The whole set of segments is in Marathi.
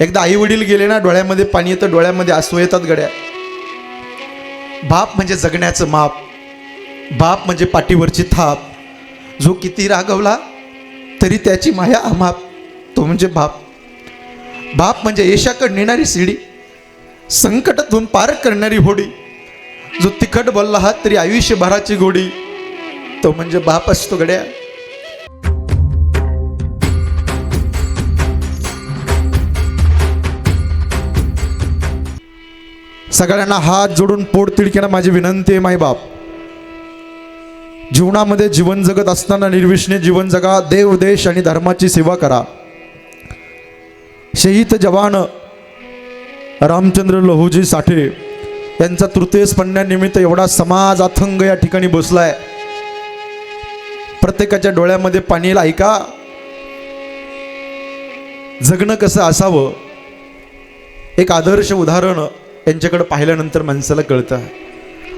एकदा आई वडील गेले ना डोळ्यामध्ये पाणी येतं डोळ्यामध्ये आसू येतात गड्या. बाप म्हणजे जगण्याचं माप. बाप म्हणजे पाठीवरची थाप. जो किती रागवला तरी त्याची माया अमाप. तो म्हणजे बाप. बाप म्हणजे यशाकडे नेणारी शिडी संकटातून पार करणारी होडी. जो तिखट बोलला आहात तरी आयुष्यभराची गोडी. तो म्हणजे बाप असतो गड्या. सगळ्यांना हात जोडून पोट तिडक्यानं माझी विनंती आहे मायबाप जीवनामध्ये जीवन जगत असताना निर्विष्णे जीवन जगा देव देश आणि धर्माची सेवा करा. शहीद जवान रामचंद्र लहुजी साठे यांचा तृतीय स्पंड्यानिमित्त एवढा समाज अथंग या ठिकाणी बसलाय. प्रत्येकाच्या डोळ्यामध्ये पाणी ऐका. जगणं कसं असावं? एक आदर्श उदाहरण यांच्याकडे पाहिल्यानंतर माणसाला कळतं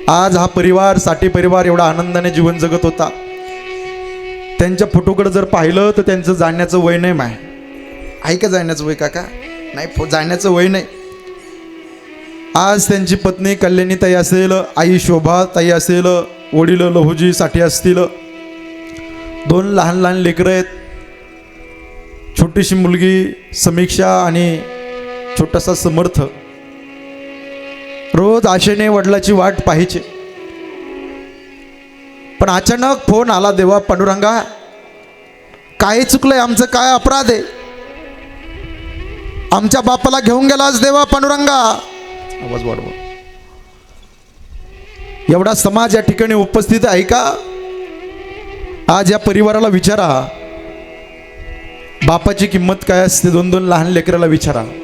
आज हा परिवारसाठी परिवार एवढा आनंदाने जीवन जगत होता. त्यांच्या फोटोकडे जर पाहिलं तर त्यांचं जाण्याचं वय नाही माय. आहे का जाण्याचं वय काका? नाही फो- जाण्याचं वय नाही. आज त्यांची पत्नी कल्याणी ताई असेल आई शोभा ताई असेल वडील लहुजी साठी असतील. दोन लहान लहान लेकरं आहेत. छोटीशी मुलगी समीक्षा आणि छोटासा समर्थ. रोज आशेने वडिलाची वाट पाहायची. पण अचानक फोन आला देवा पांडुरंगा काय चुकलंय आमचं काय अपराध आहे? आमच्या बापाला घेऊन गेलास देवा पांडुरंगा. आवाज वाढवा. एवढा समाज या ठिकाणी उपस्थित आहे का? आज या परिवाराला विचारा. बापाची किंमत काय असते? दोन दोन लहान लेकराला विचारा.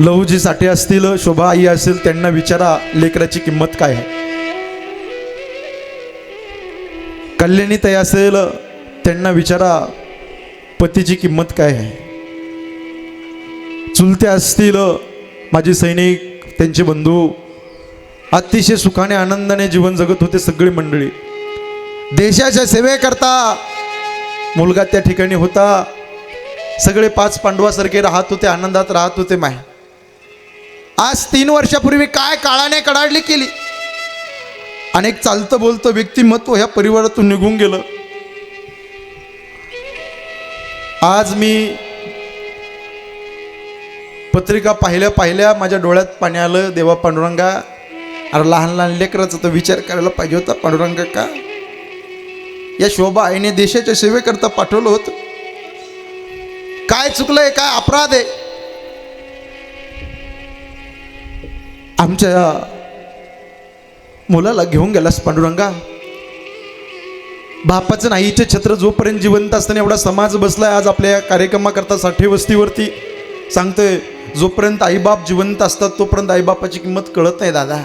लहूजी साठी असतील शोभा आई असेल त्यांना विचारा लेकराची किंमत काय आहे. कल्याणी ताई असेल त्यांना विचारा पतीची किंमत काय आहे. चुलते असतील माझे सैनिक त्यांचे बंधू अतिशय सुखाने आनंदाने जीवन जगत होते सगळी मंडळी. देशाच्या सेवेकरता मुलगा त्या ठिकाणी होता. सगळे पाच पांडवासारखे राहत होते आनंदात राहत होते माय आज तीन वर्षापूर्वी काय काळाने कडाडली केली? अनेक चालतं बोलतं व्यक्तिमत्व ह्या परिवारातून निघून गेलं. आज मी पत्रिका पाहिल्या पाहिल्या माझ्या डोळ्यात पाणी आलं. देवा पांडुरंगा अरे लहान लहान लेकराचा तर विचार करायला पाहिजे होता पांडुरंगा का? या शोभा आईने देशाच्या सेवेकरता पाठवलं होतं. काय चुकलंय? काय अपराध आहे? तुमच्या मुलाला घेऊन गेलास पांडुरंगा. बापाचं नाहीचे छत्र जोपर्यंत जिवंत असताना एवढा समाज बसलाय आज आपल्या या कार्यक्रमाकरता साठी वस्तीवरती सांगतोय जोपर्यंत आईबाप जिवंत असतात तोपर्यंत आईबापाची किंमत कळत नाही दादा.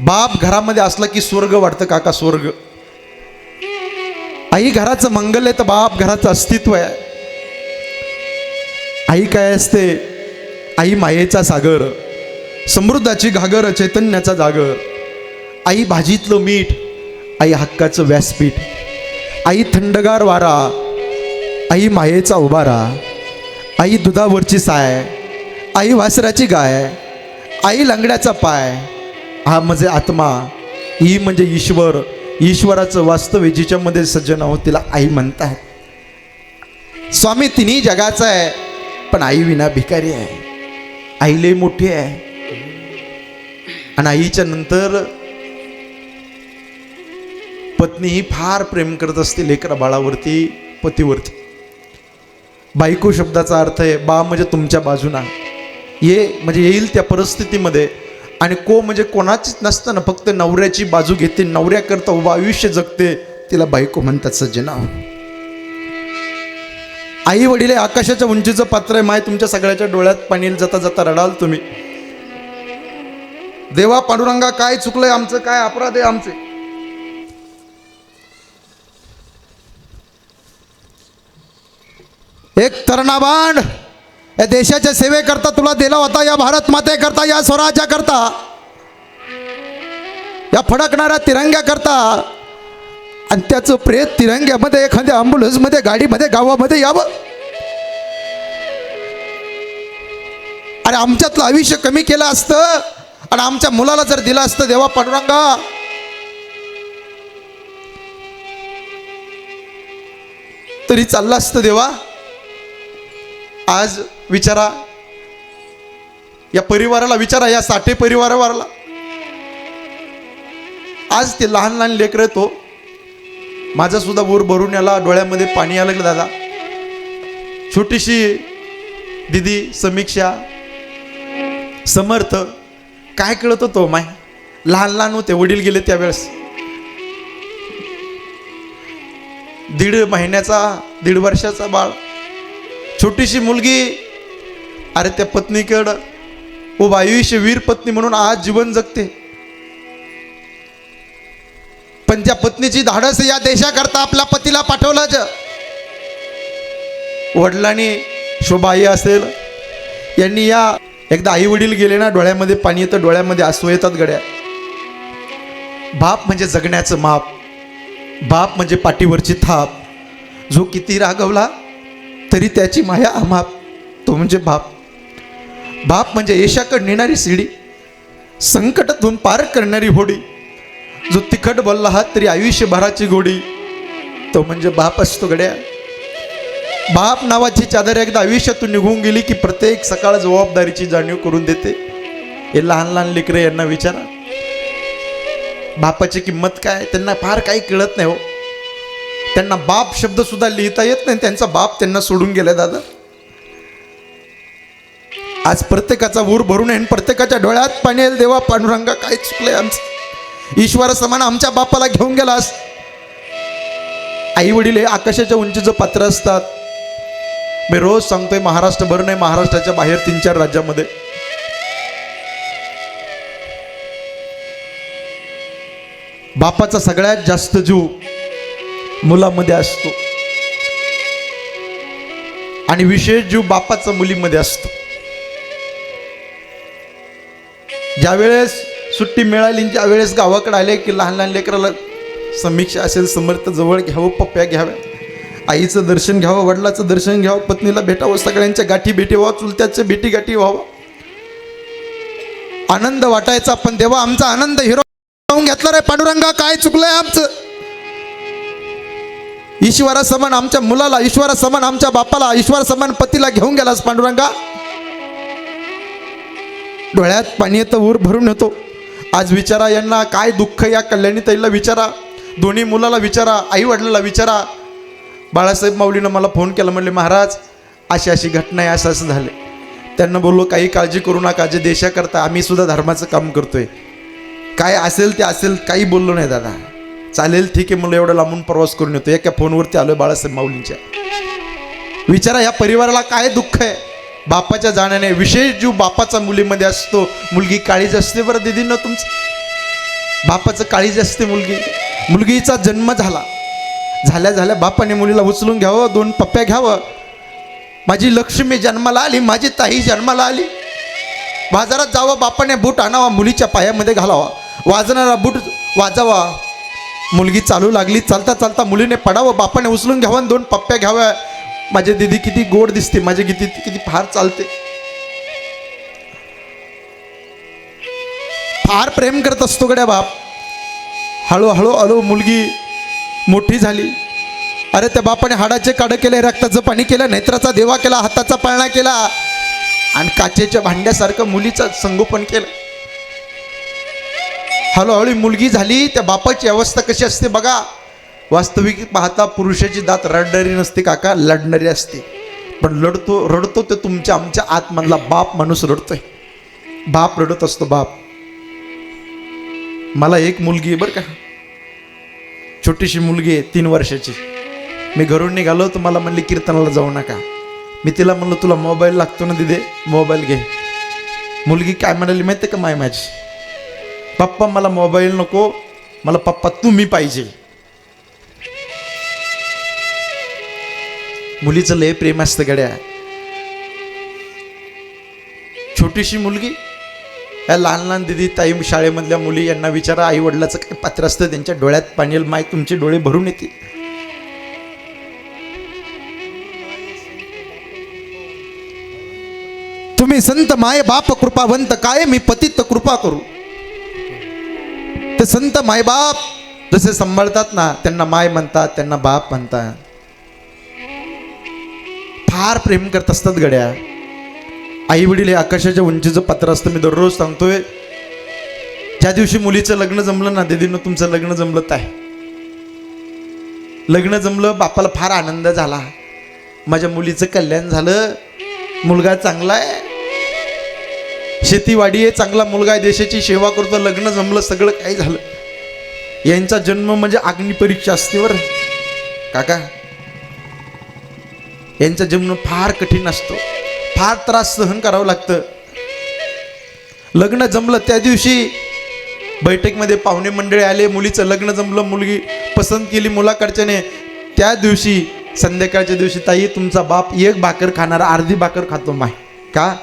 बाप घरामध्ये असला की स्वर्ग वाटतं काका स्वर्ग. आई घराचं मंगल आहे तर बाप घराचं अस्तित्व आहे. आई काय असते? आई मायेचा सागर. समृद्धाची घागर चैतन्याचा जागर. आई भाजीतलं मीठ आई हक्काचं व्यासपीठ. आई थंडगार वारा आई मायेचा उभारा. आई दुधावरची साय आई वासराची गाय आई लंगड्याचा पाय. हा म्हणजे आत्मा ही म्हणजे ईश्वर. ईश्वराचं वास्तव जिच्यामध्ये सज्जन आहोत तिला आई म्हणतात स्वामी तिन्ही जगाचा आहे पण आई विना भिकारी आहे. आई लई मोठी आहे. आणि आईच्या नंतर पत्नी ही फार प्रेम करत असते लेकरा बाळावरती पतीवरती. बायको शब्दाचा अर्थ आहे बा म्हणजे तुमच्या बाजूना. ये म्हणजे येईल त्या परिस्थितीमध्ये. आणि को म्हणजे कोणाचीच नसताना फक्त नवऱ्याची बाजू घेते नवऱ्याकरता उभं आयुष्य जगते तिला बायको म्हणतात सज्जना आई वडील आकाशाच्या उंचीचं पात्र आहे माय तुमच्या सगळ्याच्या डोळ्यात पाणी जाता जाता रडाल तुम्ही. देवा पांडुरंगा काय चुकलंय आमचं काय अपराध आहे आमचे? एक तरुणाबांड या देशाच्या सेवेकरता तुला दिला होता या भारत मातेकरता या स्वराज्याकरता या फडकणाऱ्या तिरंग्याकरता आणि त्याचं प्रेत तिरंग्यामध्ये एखाद्या ॲम्ब्युलन्समध्ये गाडीमध्ये गावामध्ये यावं. अरे आमच्यातलं आयुष्य कमी केलं असतं. आणि आमच्या मुलाला जर दिला असतं देवा पांडुरंगा. तरी चाललं असतं देवा. आज विचारा. या परिवाराला विचारा या साठे परिवाराला आज ते लहान लहान लेकर तो हो. माझा सुद्धा ऊर भरून याला डोळ्यामध्ये पाणी आलं लागलं दादा. छोटीशी दिदी समीक्षा समर्थ काय कळत होतो माय? लहान लहान होते वडील गेले त्यावेळेस. दीड महिन्याचा दीड वर्षाचा बाळ. छोटीशी मुलगी. अरे त्या पत्नीकडं ओ आयुष्य वीर पत्नी म्हणून आज जीवन जगते. पण त्या पत्नीची धाडस या देशाकरता आपल्या पतीला पाठवला ज. वडिलांनी शोभाई असेल यांनी या एकदा आई वडील गेले ना डोळ्यामध्ये पाणी येतं डोळ्यामध्ये आसू येतात गड्या. बाप म्हणजे जगण्याचं माप. बाप म्हणजे पाठीवरची थाप. जो किती रागवला तरी त्याची माया अमाप. तो म्हणजे बाप. बाप म्हणजे यशाकडे नेणारी शिडी संकटातून पार करणारी होडी. जो तिखट बोलला हा तरी आयुष्यभराची गोडी. तो म्हणजे बाप असतो गड्या. बाप नावाची चादर एकदा आयुष्यातून निघून गेली की प्रत्येक सकाळ जबाबदारीची जाणीव करून देते. हे लहान लहान लेकरे यांना विचारा. बापाची किंमत काय त्यांना फार काही कळत नाही हो. त्यांना बाप शब्द सुद्धा लिहिता येत नाही. त्यांचा बाप त्यांना सोडून गेलाय दादा. आज प्रत्येकाचा ऊर भरून आहे आणि प्रत्येकाच्या डोळ्यात पाणी येईल देवा पांडुरंगा काय चुकलंय आमचं? ईश्वरा समान आमच्या बापाला घेऊन गेलास. आई वडील हे आकाशाच्या उंचीचं पात्र असतात. मी रोज सांगतोय महाराष्ट्रभर नाही महाराष्ट्राच्या बाहेर तीन चार राज्यामध्ये. बापाचा सगळ्यात जास्त जीव मुलामध्ये असतो. आणि विशेष जीव बापाचा मुलीमध्ये असतो. ज्यावेळेस सुट्टी मिळाली ज्यावेळेस गावाकडे आले की लहान लहान लेकराला समीक्षा असेल समर्थ जवळ घ्यावं पप्प्या घ्याव्या. आईचं दर्शन घ्यावं वडिलाचं दर्शन घ्यावं पत्नीला भेटावं सगळ्यांच्या गाठी भेटी व्हावं चुलत्याचं भेटी गाठी व्हावं. आनंद वाटायचा पण देवा आमचा आनंद हिरो घेतला रे पांडुरंगा काय चुकलंय आमचं? ईश्वरा समान आमच्या मुलाला ईश्वरा समान आमच्या बापाला ईश्वर समान पतीला घेऊन गेलास पांडुरंगा? डोळ्यात पाणी येतं ऊर भरून येतो. आज विचारा यांना काय दुःख या कल्याणी ताईला विचारा. दोन्ही मुलाला विचारा आई वडिलाला विचारा. बाळासाहेब माऊलीनं मला फोन केला म्हणले महाराज अशी अशी घटना आहे असं असं झालं. त्यांना बोललो काही काळजी करू नका जे देशाकरता आम्ही सुद्धा धर्माचं काम करतोय. काय असेल ते असेल काही बोललो नाही दादा. चालेल ठीक आहे मला एवढं लांबून प्रवास करून येतो. एका फोनवरती आलोय बाळासाहेब माऊलींच्या. विचारा या परिवाराला काय दुःख आहे? बापाच्या जाण्याने विशेष जीव बापाचा मुलीमध्ये असतो. मुलगी काळीज असते बरं दिदीनं तुमचं. बापाचं काळीज असते मुलगी. मुलगीचा जन्म झाला. झाल्या झाल्या बापाने मुलीला उचलून घ्यावं दोन पप्प्या घ्यावं. माझी लक्ष्मी जन्माला आली माझी ताई जन्माला आली. बाजारात जावं बापाने बूट आणावा मुलीच्या पायामध्ये घालावा. वाजणारा बूट वाजावा. मुलगी चालू लागली चालता चालता मुलीने पडावं बापाने उचलून घ्यावं आणि दोन पप्प्या घ्याव्या. माझी दिदी किती गोड दिसते माझी किती किती फार चालते. फार प्रेम करत असतो गड्या बाप. हळूहळू हळू मुलगी मोठी झाली. अरे त्या बापाने हाडाचे काढ केले रक्ताचं पाणी केलं नेत्राचा देवा केला हाताचा पाळणा केला. आणि काचेच्या भांड्यासारखं मुलीचं संगोपन केलं. हळूहळू मुलगी झाली त्या बापाची अवस्था कशी असते बघा. वास्तविक पाहता पुरुषाची दात रडणारी नसते काका लढणारी असते. पण लढतो रडतो ते तुमच्या आमच्या आतमधला बाप माणूस रडतोय. बाप रडत असतो बाप. मला एक मुलगी आहे बरं का. छोटीशी मुलगी आहे तीन वर्षाची. मी घरून निघालो तर मला म्हणली कीर्तनाला जाऊ नका. मी तिला म्हणलं तुला मोबाईल लागतो ना दिदे मोबाईल घे. मुलगी काय म्हणाली माहिती का माय माझी? पप्पा मला मोबाईल नको मला पप्पा तुम्ही पाहिजे. मुलीचं लय प्रेम असतं गड्या. छोटीशी मुलगी या लहान लहान दिदी ताई शाळेमधल्या मुली यांना विचारा आई वडिलाचं काय पात्र असतं त्यांच्या डोळ्यात पाणी माय तुमचे डोळे भरून येतील. तुम्ही संत माय बाप कृपावंत काय मी पतित कृपा करू? ते संत मायबाप जसे सांभाळतात ना त्यांना माय म्हणतात त्यांना बाप म्हणतात. फार प्रेम करत असतात गड्या. आई वडील हे आकाशाच्या उंचीचं पात्र असतं मी दररोज सांगतोय. ज्या दिवशी मुलीचं लग्न जमलं ना दिदीनं तुमचं लग्न जमलं आहे. लग्न जमलं बापाला फार आनंद झाला. माझ्या मुलीचं कल्याण झालं. मुलगा चांगला आहे. शेतीवाडी आहे चांगला मुलगा आहे देशाची सेवा करतो लग्न जमलं सगळं काही झालं. यांचा जन्म म्हणजे अग्निपरीक्षा असते बरं. काका यांचा जन्म फार कठीण असतो. फार त्रास सहन करावं लागतं. लग्न जमलं त्या दिवशी बैठकमध्ये पाहुणे मंडळी आले मुलीचं लग्न जमलं मुलगी पसंत केली मुलाकडच्याने. त्या दिवशी संध्याकाळच्या दिवशी ताई तुमचा बाप एक भाकर खाणारा अर्धी भाकर खातो माय. का?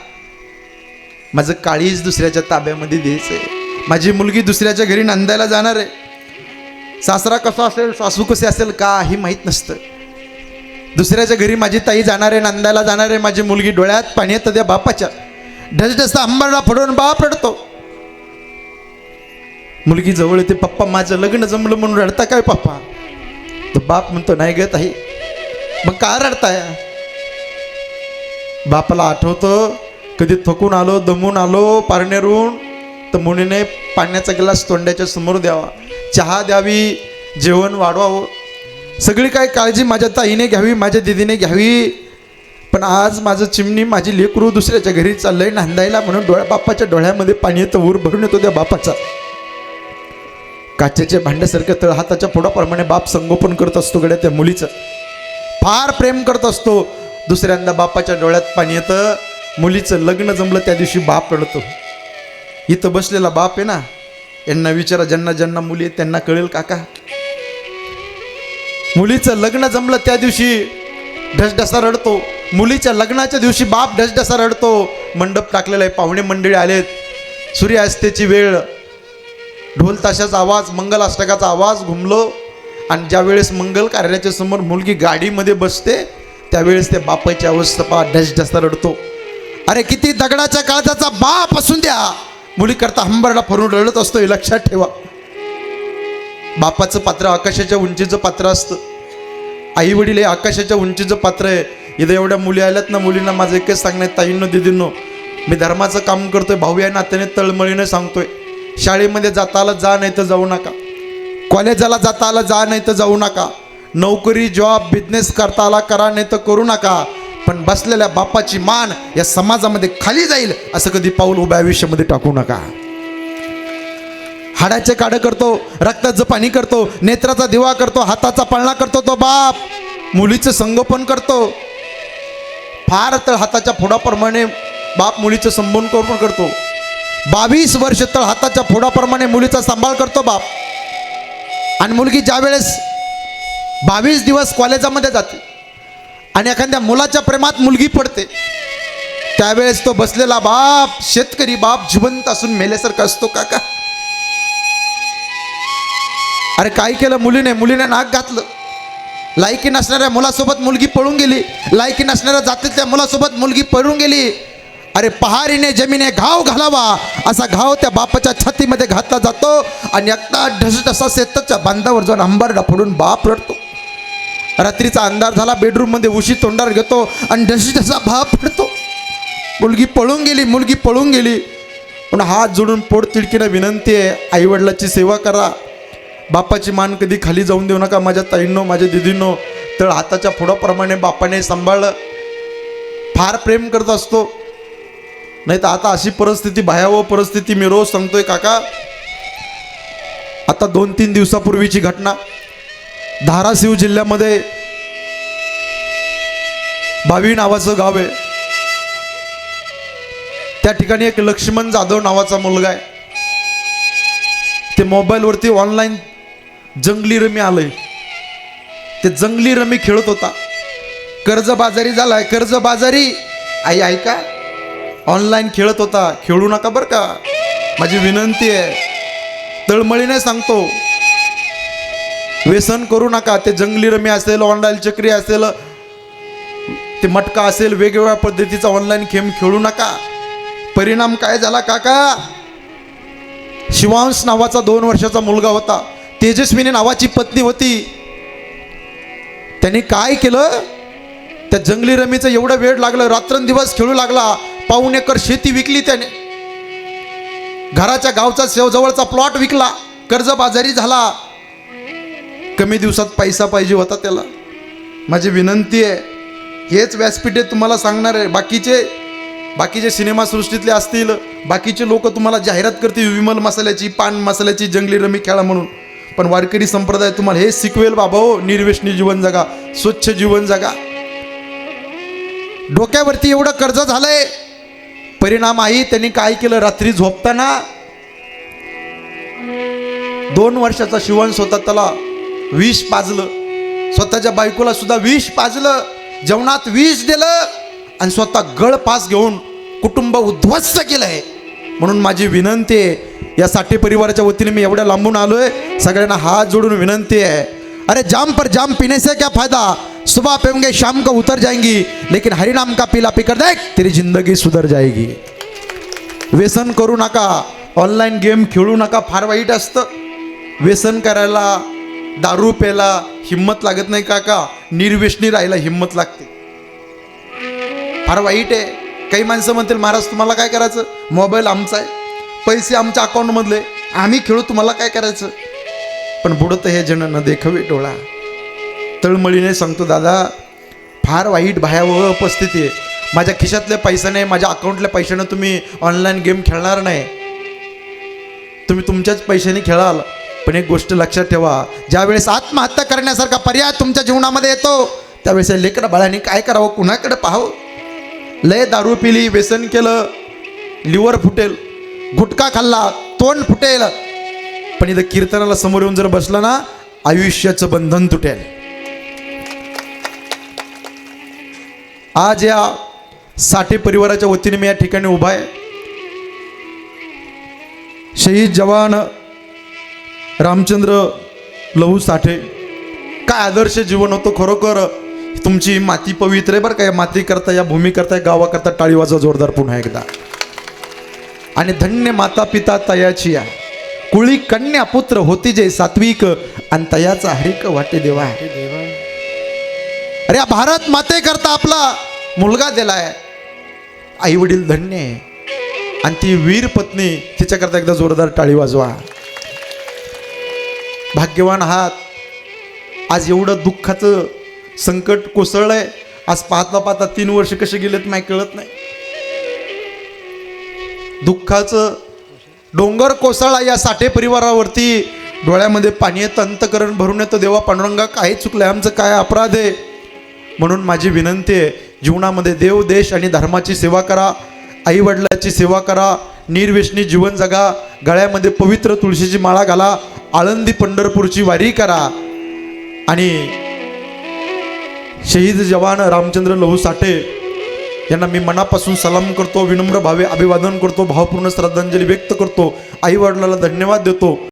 माझं काळीच दुसऱ्याच्या ताब्यामध्ये द्यायचंय. माझी मुलगी दुसऱ्याच्या घरी नांदायला जाणार आहे. सासरा कसा असेल सासू कसे असेल का हे माहीत नसतं. दुसऱ्याच्या घरी माझी ताई जाणार आहे नांदायला जाणार आहे माझी मुलगी डोळ्यात पाणी येतं त्या बापाच्या. ढसढसा अंबारला फडवून बाप रडतो. मुलगी जवळ येते पप्पा माझं लग्न जमलं म्हणून रडता काय पप्पा? तर बाप म्हणतो नाही ग ताई मग का रडताय? बापाला आठवतं कधी थकून आलो दमून आलो पारनेरून तर मुलीने पाण्याचा ग्लास तोंडाच्या समोर द्यावा. चहा द्यावी जेवण वाढवावं. सगळी काय काळजी माझ्या ताईने घ्यावी माझ्या दिदीने घ्यावी. पण आज माझं चिमणी माझी लेकरू दुसऱ्याच्या घरी चाललंय नांदायला म्हणून डोळ्या बापाच्या डोळ्यामध्ये पाणी येतं ऊर भरून येतो त्या बापाचा काचेच्या भांड्यासारख्या तळ हाताच्या फोडाप्रमाणे बाप संगोपन करत असतो गड्या त्या मुलीचं. फार प्रेम करत असतो. दुसऱ्यांदा बापाच्या डोळ्यात पाणी येतं. मुलीचं लग्न जमलं त्या दिवशी बाप रडतो. इथं बसलेला बाप आहे ना यांना विचारा ज्यांना ज्यांना मुली आहेत त्यांना कळेल काका. मुलीचं लग्न जमलं त्या दिवशी ढसढसा रडतो. मुलीच्या लग्नाच्या दिवशी बाप ढसढसा रडतो. मंडप टाकलेला आहे पाहुणे मंडळी आलेत. सूर्यास्तेची वेळ. ढोल ताशाचा आवाज मंगलाष्टकाचा आवाज घुमलो. आणि ज्या वेळेस मंगल कार्याच्या समोर मुलगी गाडीमध्ये बसते त्यावेळेस त्या बापाची अवस्था पहा ढसढसा रडतो. अरे किती दगडाच्या काळजाचा बाप असून द्या. मुलीकरता हंबरडा फरून रडत असतो हे लक्षात ठेवा. बापाचं पात्र आकाशाच्या उंचीचं पात्र असतं. आई वडील हे आकाशाच्या उंचीचं पात्र आहे. इथं एवढ्या मुली आल्यात ना मुलींना माझं एकच सांगण्यात ताईंनो दिदींनो मी धर्माचं काम करतोय भाऊ या नात्याने तळमळीने सांगतोय. शाळेमध्ये जाता आलं जा नाही तर जाऊ नका. कॉलेजाला जाता आलं जा नाही तर जाऊ नका. नोकरी जॉब बिझनेस करता आला करा नाही तर करू नका. पण बसलेल्या बापाची मान या समाजामध्ये खाली जाईल असं कधी पाऊल उभ्या आयुष्यामध्ये टाकू नका. हाडाचे काढं करतो रक्ताचं पाणी करतो नेत्राचा दिवा करतो हाताचा पाळणा करतो तो बाप. मुलीचं संगोपन करतो. फार तर हाताच्या फोडाप्रमाणे बाप मुलीचं संबोधन करतो. बावीस वर्ष तळ हाताच्या फोडाप्रमाणे मुलीचा सांभाळ करतो बाप. आणि मुलगी ज्या वेळेस बावीस दिवस कॉलेजामध्ये जाते आणि एखाद्या मुलाच्या प्रेमात मुलगी पडते त्यावेळेस तो बसलेला बाप शेतकरी बाप जिवंत असून मेल्यासारखा असतो काका. अरे काय केलं मुलीने? मुलीने नाक घातलं. लायकी नसणाऱ्या मुलासोबत मुलगी पळून गेली. लायकी नसणाऱ्या जातीतल्या मुलासोबत मुलगी पळून गेली. अरे पहारीने जमीने घाव घालावा. असा घाव त्या बापाच्या छातीमध्ये घातला जातो आणि एकदा ढसढसा शेताच्या बांधावर जाऊन अंबारडा फोडून बाप रडतो. रात्रीचा अंधार झाला बेडरूममध्ये उशी तोंडावर घेतो आणि ढसढसा बाप पडतो मुलगी पळून गेली मुलगी पळून गेली. पण हात जोडून पोट तिडकीनं विनंती आहे आईवडिलाची सेवा करा. बापाची मान कधी खाली जाऊन देऊ नका. माझ्या ताईंनो माझ्या दिदींनो तर हाताच्या फोडाप्रमाणे बापाने सांभाळलं. फार प्रेम करत असतो. नाही तर आता अशी परिस्थिती भयावह परिस्थिती मी रोज सांगतोय काका. आता दोन तीन दिवसापूर्वीची घटना. धाराशिव जिल्ह्यामध्ये भावी नावाचं गाव आहे. त्या ठिकाणी एक लक्ष्मण जाधव नावाचा मुलगा आहे. ते मोबाईलवरती ऑनलाईन जंगली रमी आलंय. ते जंगली रमी खेळत होता. कर्जबाजारी झालाय कर्जबाजारी आई ऐका. ऑनलाईन खेळत होता. खेळू नका बरं का? माझी विनंती आहे. तळमळीने सांगतो. व्यसन करू नका. ते जंगली रमी असेल ऑनलाईन चक्री असेल ते मटका असेल वेगवेगळ्या पद्धतीचा ऑनलाईन गेम खेळू नका. परिणाम काय झाला काका? शिवांश नावाचा दोन वर्षाचा मुलगा होता. तेजस्विनी नावाची पत्नी होती. त्यांनी काय केलं? त्या जंगली रमीचं एवढं वेळ लागलं रात्रंदिवस खेळू लागला पाऊण एकर शेती विकली त्याने. घराच्या गावचा शेव जवळचा प्लॉट विकला कर्जबाजारी झाला. कमी दिवसात पैसा पाहिजे होता त्याला. माझी विनंती आहे हेच व्यासपीठे तुम्हाला सांगणार आहे. बाकीचे बाकीचे सिनेमा सृष्टीतले असतील बाकीचे लोक तुम्हाला जाहिरात करतील विमल मसाल्याची पान मसाल्याची जंगली रमी खेळा म्हणून. पण वारकरी संप्रदाय तुम्हाला हे शिकवेल बाबा हो निर्वेशनी जीवन जगा स्वच्छ जीवन जगा. डोक्यावरती एवढं कर्ज झालंय परिणाम आहे त्यांनी काय केलं? रात्री झोपताना दोन वर्षाचा शिवंश होता त्याला विष पाजलं. स्वतःच्या बायकोला सुद्धा विष पाजलं जेवणात विष दिलं आणि स्वतः गळ पास घेऊन कुटुंब उद्ध्वस्त केलंय. म्हणून माझी विनंती आहे या साठी परिवाराच्या वतीने मी एवढ्या लांबून आलोय. सगळ्यांना हात जोडून विनंती आहे. अरे जाम पर जाम पिने से क्या फायदा? सुबह पेंगे शाम को उतर जाएंगी. लेकिन हरिनाम का पीला पीकर देख तेरी जिंदगी सुधर जाएगी. व्यसन करू नका. ऑनलाईन गेम खेळू नका. फार वाईट असतं. व्यसन करायला दारू प्यायला हिंमत लागत नाही काका. निर्व्यसनी राहायला हिंमत लागते. फार वाईट आहे. काही माणसं म्हणतील महाराज तुम्हाला काय करायचं? मोबाईल आमचा आहे. पैसे आमच्या अकाउंटमधले आम्ही खेळू तुम्हाला काय करायचं? पण बुडत हे जण न देखावे डोळा. तळमळीने सांगतो दादा फार वाईट भयावह उपस्थिती आहे. माझ्या खिशातल्या पैशाने माझ्या अकाउंटल्या पैशाने तुम्ही ऑनलाईन गेम खेळणार नाही. तुम्ही तुमच्याच पैशाने खेळाल. पण एक गोष्ट लक्षात ठेवा ज्यावेळेस आत्महत्या करण्यासारखा पर्याय तुमच्या जीवनामध्ये येतो त्यावेळेस लेकर बाळाने काय करावं कुणाकडे पाहावं? लय दारू पिली व्यसन केलं लिव्हर फुटेल. गुटखा खाल्ला तोंड फुटेल. पण इथं कीर्तनाला समोर येऊन जर बसला ना आयुष्याचं बंधन तुटेल. आज या साठे परिवाराच्या वतीने मी या ठिकाणी उभा आहे. शहीद जवान रामचंद्र लहू साठे. काय आदर्श जीवन होतं खरोखर? तुमची माती पवित्र आहे बरं का? या माती करता या भूमी करता या गावाकरता टाळी जोरदार पुन्हा एकदा. आणि धन्य माता पिता तयाची या कुळी कन्या पुत्र होती जे सात्विक आणि तयाचा हरिक वाटे देवा अरे भारत माते करता आपला मुलगा दिलाय. आई वडील धन्य आहे. आणि ती वीर पत्नी तिच्याकरता एकदा जोरदार टाळी वाजवा. भाग्यवान आहात. आज एवढं दुःखाचं संकट कोसळलंय. आज पाहता पाहता तीन वर्ष कसे गेलेत नाही कळत नाही. दुःखाचं डोंगर कोसळा या साठे परिवारावरती डोळ्यामध्ये पाणी येतं अंतकरण भरून येतं देवा पांडुरंगा काय आहे आमचं काय अपराध आहे? म्हणून माझी विनंती आहे जीवनामध्ये देव देश आणि धर्माची सेवा करा आईवडिलाची सेवा करा निर्व्यसनी जीवन जगा गळ्यामध्ये पवित्र तुळशीची माळा घाला आळंदी पंढरपूरची वारी करा आणि शहीद जवान रामचंद्र लहू साठे यांना मी मनापासून सलाम करतो विनम्र भावे अभिवादन करतो भावपूर्ण श्रद्धांजली व्यक्त करतो. आई वडिलाला धन्यवाद देतो.